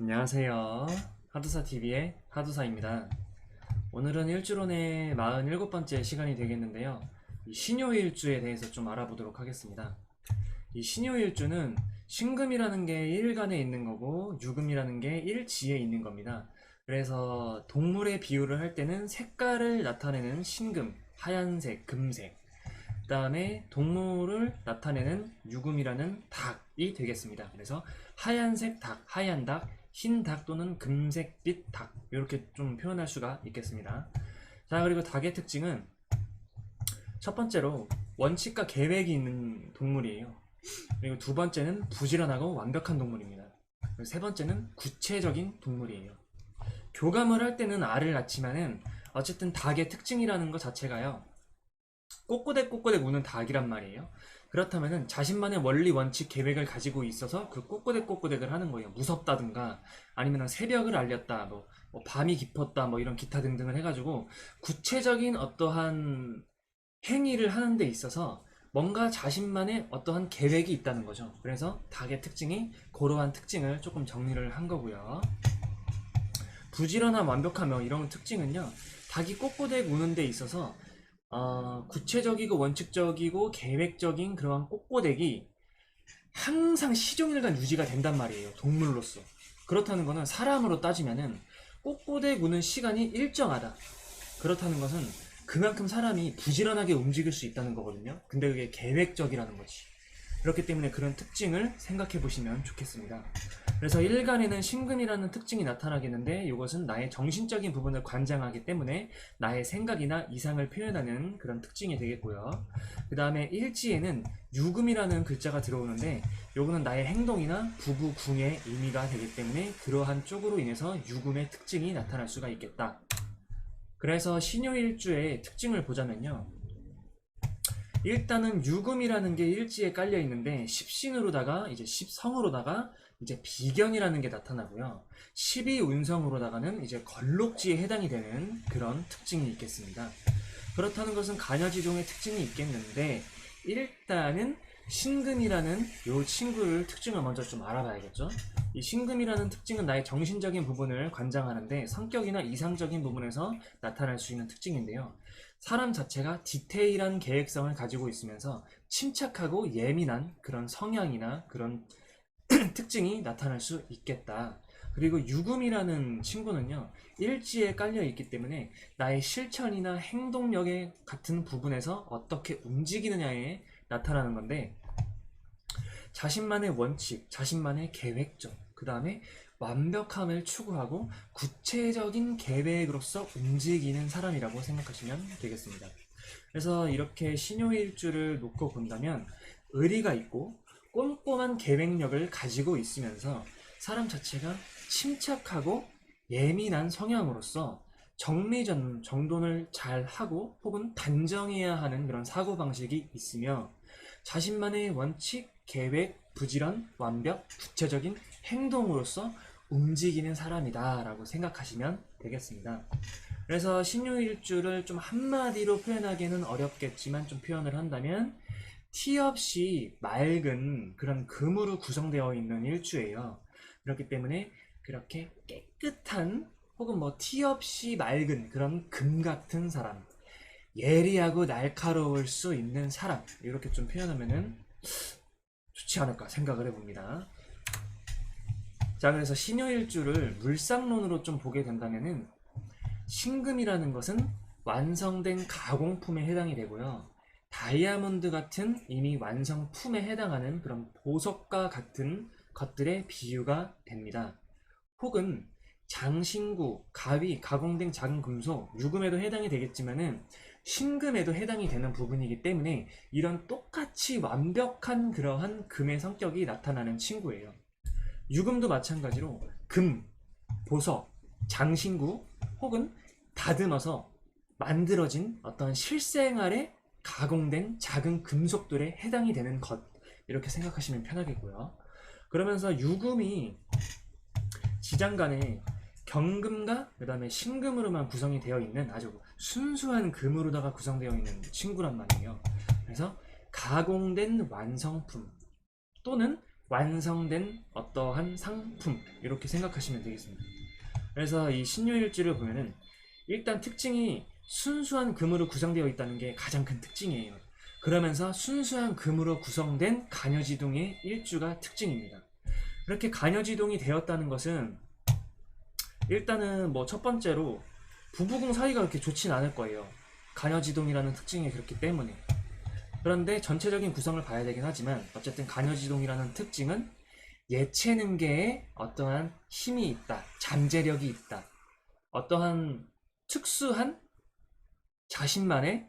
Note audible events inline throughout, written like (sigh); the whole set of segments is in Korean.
안녕하세요. 하두사TV의 하두사입니다. 오늘은 일주론의 47번째 시간이 되겠는데요. 이 신요일주에 대해서 좀 알아보도록 하겠습니다. 이 신요일주는 신금이라는 게 일간에 있는 거고 유금이라는 게 일지에 있는 겁니다. 그래서 동물의 비유를 할 때는 색깔을 나타내는 신금, 하얀색, 금색. 그 다음에 동물을 나타내는 유금이라는 닭이 되겠습니다. 그래서 하얀색 닭, 하얀 닭, 흰 닭 또는 금색빛 닭 이렇게 좀 표현할 수가 있겠습니다. 자 그리고 닭의 특징은 첫 번째로 원칙과 계획이 있는 동물이에요. 그리고 두 번째는 부지런하고 완벽한 동물입니다. 그리고 세 번째는 구체적인 동물이에요. 교감을 할 때는 알을 낳지만은 어쨌든 닭의 특징이라는 것 자체가요. 꼬꼬댁 꼬꼬댁 우는 닭이란 말이에요. 그렇다면은 자신만의 원리 원칙 계획을 가지고 있어서 그 꼬꼬댁 꼬꼬댁을 하는 거예요. 무섭다든가 아니면 새벽을 알렸다, 뭐, 뭐 밤이 깊었다, 뭐 이런 기타 등등을 해가지고 구체적인 어떠한 행위를 하는 데 있어서 뭔가 자신만의 어떠한 계획이 있다는 거죠. 그래서 닭의 특징이 그러한 특징을 조금 정리를 한 거고요. 부지런한 완벽하며 이런 특징은요. 닭이 꼬꼬댁 우는 데 있어서 어, 구체적이고 원칙적이고 계획적인 그러한 꼬꼬댁이 항상 시종일관 유지가 된단 말이에요. 동물로서. 그렇다는 것은 사람으로 따지면은 꼬꼬댁 우는 시간이 일정하다. 그렇다는 것은 그만큼 사람이 부지런하게 움직일 수 있다는 거거든요. 근데 그게 계획적이라는 거지. 그렇기 때문에 그런 특징을 생각해 보시면 좋겠습니다. 그래서 일간에는 신금이라는 특징이 나타나겠는데 이것은 나의 정신적인 부분을 관장하기 때문에 나의 생각이나 이상을 표현하는 그런 특징이 되겠고요. 그 다음에 일지에는 유금이라는 글자가 들어오는데 요거는 나의 행동이나 부부 궁의 의미가 되기 때문에 그러한 쪽으로 인해서 유금의 특징이 나타날 수가 있겠다. 그래서 신요일주의 특징을 보자면요. 일단은 유금이라는 게 일지에 깔려 있는데 십신으로다가 이제 십성으로다가 이제 비견이라는 게 나타나고요. 12운성으로다가는 이제 걸록지에 해당이 되는 그런 특징이 있겠습니다. 그렇다는 것은 간여지종의 특징이 있겠는데 일단은 신금이라는 요 친구를 특징을 먼저 좀 알아봐야겠죠. 이 신금이라는 특징은 나의 정신적인 부분을 관장하는데 성격이나 이상적인 부분에서 나타날 수 있는 특징인데요. 사람 자체가 디테일한 계획성을 가지고 있으면서 침착하고 예민한 그런 성향이나 그런 (clears throat) 특징이 나타날 수 있겠다. 그리고 유금이라는 친구는요, 일지에 깔려 있기 때문에 나의 실천이나 행동력의 같은 부분에서 어떻게 움직이느냐에 나타나는 건데, 자신만의 원칙, 자신만의 계획적, 그 다음에 완벽함을 추구하고 구체적인 계획으로서 움직이는 사람이라고 생각하시면 되겠습니다. 그래서 이렇게 신요일주를 놓고 본다면 의리가 있고 꼼꼼한 계획력을 가지고 있으면서 사람 자체가 침착하고 예민한 성향으로서 정리전 정돈을 잘 하고 혹은 단정해야 하는 그런 사고 방식이 있으며 자신만의 원칙, 계획, 부지런, 완벽, 구체적인 행동으로서 움직이는 사람이다 라고 생각하시면 되겠습니다. 그래서 신유일주를 좀 한마디로 표현하기는 어렵겠지만 좀 표현을 한다면 티 없이 맑은 그런 금으로 구성되어 있는 일주예요. 그렇기 때문에 그렇게 깨끗한 혹은 뭐 티 없이 맑은 그런 금 같은 사람, 예리하고 날카로울 수 있는 사람 이렇게 좀 표현하면은 좋지 않을까 생각을 해봅니다. 자, 그래서 신여일주를 물상론으로 좀 보게 된다면은 신금이라는 것은 완성된 가공품에 해당이 되고요. 다이아몬드 같은 이미 완성품에 해당하는 그런 보석과 같은 것들의 비유가 됩니다. 혹은 장신구, 가위, 가공된 작은 금속, 유금에도 해당이 되겠지만은 신금에도 해당이 되는 부분이기 때문에 이런 똑같이 완벽한 그러한 금의 성격이 나타나는 친구예요. 유금도 마찬가지로 금, 보석, 장신구 혹은 다듬어서 만들어진 어떤 실생활에 가공된 작은 금속들에 해당이 되는 것 이렇게 생각하시면 편하겠고요. 그러면서 유금이 지장간에 경금과 그 다음에 신금으로만 구성이 되어 있는 아주 순수한 금으로다가 구성되어 있는 친구란 말이에요. 그래서 가공된 완성품 또는 완성된 어떠한 상품 이렇게 생각하시면 되겠습니다. 그래서 이 신유일주를 보면은 일단 특징이 순수한 금으로 구성되어 있다는 게 가장 큰 특징이에요. 그러면서 순수한 금으로 구성된 간여지동의 일주가 특징입니다. 이렇게 간여지동이 되었다는 것은 일단은 뭐 첫 번째로 부부궁 사이가 그렇게 좋진 않을 거예요. 간여지동이라는 특징이 그렇기 때문에. 그런데 전체적인 구성을 봐야 되긴 하지만 어쨌든 간여지동이라는 특징은 예체능계에 어떠한 힘이 있다, 잠재력이 있다, 어떠한 특수한 자신만의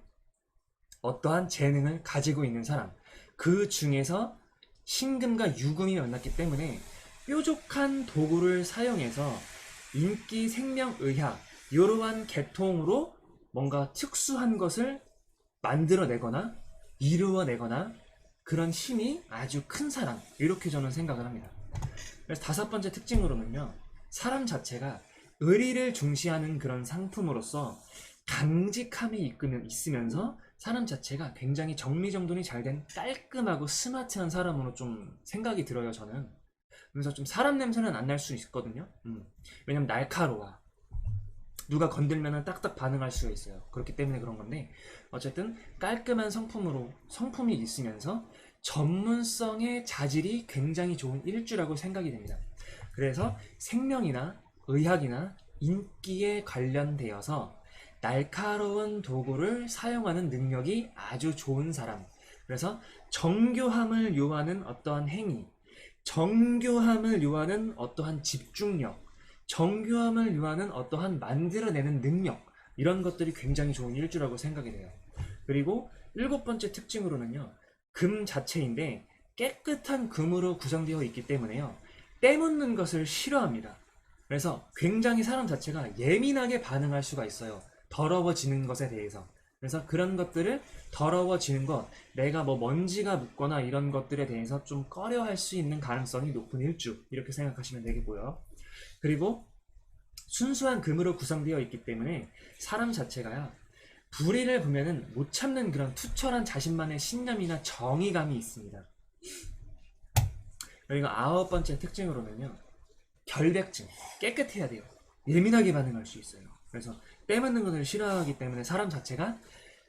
어떠한 재능을 가지고 있는 사람, 그 중에서 신금과 유금이 만났기 때문에 뾰족한 도구를 사용해서 인기, 생명, 의학, 이러한 계통으로 뭔가 특수한 것을 만들어내거나 이루어내거나 그런 힘이 아주 큰 사람 이렇게 저는 생각을 합니다. 그래서 다섯 번째 특징으로는요 사람 자체가 의리를 중시하는 그런 상품으로서 강직함이 이끄면 있으면서 사람 자체가 굉장히 정리정돈이 잘 된 깔끔하고 스마트한 사람으로 좀 생각이 들어요 저는 그래서 좀 사람 냄새는 안 날 수 있거든요 음. 왜냐면 날카로워 누가 건들면 딱딱 반응할 수가 있어요 그렇기 때문에 그런 건데 어쨌든 깔끔한 성품으로 성품이 있으면서 전문성의 자질이 굉장히 좋은 일주라고 생각이 됩니다. 그래서 생명이나 의학이나 인기에 관련되어서 날카로운 도구를 사용하는 능력이 아주 좋은 사람. 그래서 정교함을 요하는 어떠한 행위, 정교함을 요하는 어떠한 집중력, 정교함을 요하는 어떠한 만들어내는 능력, 이런 것들이 굉장히 좋은 일주라고 생각이 돼요. 그리고 일곱 번째 특징으로는요, 금 자체인데 깨끗한 금으로 구성되어 있기 때문에요, 때묻는 것을 싫어합니다. 그래서 굉장히 사람 자체가 예민하게 반응할 수가 있어요. 더러워지는 것에 대해서. 그래서 그런 것들을 더러워지는 것, 내가 뭐 먼지가 묻거나 이런 것들에 대해서 좀 꺼려 할 수 있는 가능성이 높은 일주. 이렇게 생각하시면 되겠고요. 그리고 순수한 금으로 구성되어 있기 때문에 사람 자체가요. 불의를 보면은 못 참는 그런 투철한 자신만의 신념이나 정의감이 있습니다. 여기가 아홉 번째 특징으로는요. 결백증. 깨끗해야 돼요. 예민하게 반응할 수 있어요. 그래서 때맞는 것을 싫어하기 때문에 사람 자체가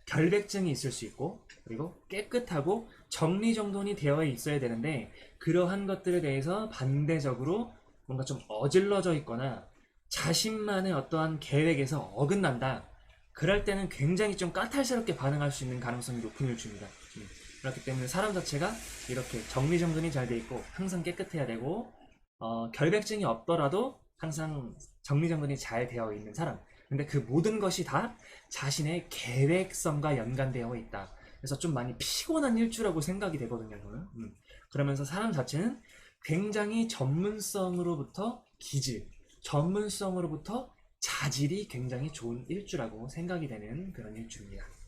결백증이 있을 수 있고 그리고 깨끗하고 정리정돈이 되어 있어야 되는데 그러한 것들에 대해서 반대적으로 뭔가 좀 어질러져 있거나 자신만의 어떠한 계획에서 어긋난다. 그럴 때는 굉장히 좀 까탈스럽게 반응할 수 있는 가능성이 높은 일주입니다. 음. 그렇기 때문에 사람 자체가 이렇게 정리정돈이 잘 돼 있고 항상 깨끗해야 되고 어, 결백증이 없더라도 항상 정리정돈이 잘 되어 있는 사람. 근데 그 모든 것이 다 자신의 계획성과 연관되어 있다. 그래서 좀 많이 피곤한 일주라고 생각이 되거든요, 저는. 음. 그러면서 사람 자체는 굉장히 전문성으로부터 기질, 전문성으로부터 자질이 굉장히 좋은 일주라고 생각이 되는 그런 일주입니다.